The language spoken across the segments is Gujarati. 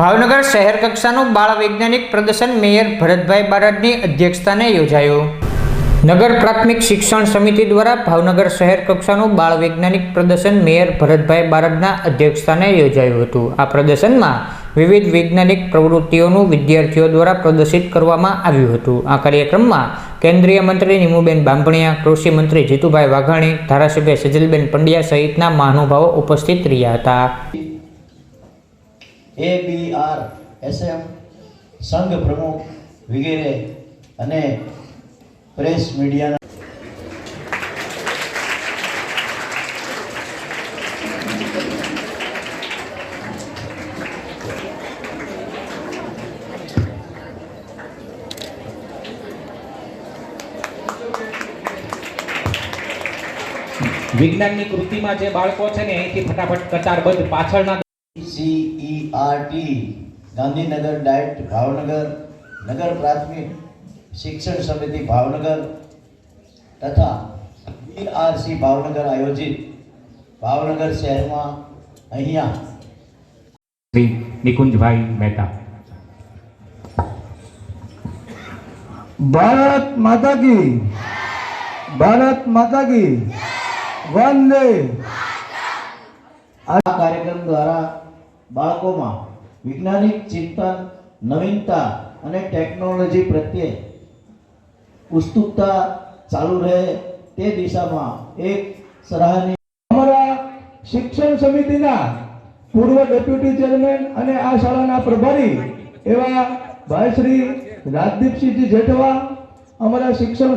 ભાવનગર શહેર કક્ષાનું બાળ વૈજ્ઞાનિક પ્રદર્શન મેયર ભરતભાઈ બારડની અધ્યક્ષતાને યોજાયું. નગર પ્રાથમિક શિક્ષણ સમિતિ દ્વારા ભાવનગર શહેર કક્ષાનું બાળ વૈજ્ઞાનિક પ્રદર્શન મેયર ભરતભાઈ બારડના અધ્યક્ષતાને યોજાયું હતું. આ પ્રદર્શનમાં વિવિધ વૈજ્ઞાનિક પ્રવૃત્તિઓનું વિદ્યાર્થીઓ દ્વારા પ્રદર્શિત કરવામાં આવ્યું હતું. આ કાર્યક્રમમાં કેન્દ્રીય મંત્રી નિમુબેન બાંભણિયા, કૃષિ મંત્રી જીતુભાઈ વાઘાણી, ધારાસભ્ય સજલબેન પંડ્યા સહિતના મહાનુભાવો ઉપસ્થિત રહ્યા હતા. એ બી આર એસએમ સંઘ પ્રમુખ વગેરે અને પ્રેસ મીડિયાના વિજ્ઞાનની કૃતિમાં જે બાળકો છે ને, અહીંથી ફટાફટ કતારબદ્ધ પાછળના સીઈઆરટી ગાંધીનગર ડાયટ ભાવનગર નગર પ્રાથમિક શિક્ષણ સમિતિ ભાવનગર તથા બીઆરસી ભાવનગર આયોજિત ભાવનગર શહેરમાં અહીંયા શ્રી નિકુંજભાઈ મહેતા. ભારત માતા કી ભારત માતા કી વંદે. આ કાર્યક્રમ દ્વારા બાળકોમાં વૈજ્ઞાનિક ચિંતન, નવીનતા અને ટેકનોલોજી પ્રત્યે ઉત્સુકતા ચાલુ રહે તે દિશામાં એક સરાહનીય અમારા શિક્ષણ સમિતિના પૂર્વ ડેપ્યુટી ચેરમેન અને આ શાળાના પ્રભારી એવા ભાઈ શ્રી રાજદીપસિંહજી જેઠવા, અમારા શિક્ષણ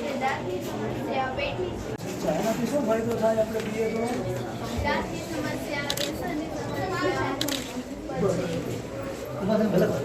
સમસ્યા પેટની અચ્છા, એનાથી શું ફાયદો થાય આપણે તો સમસ્યા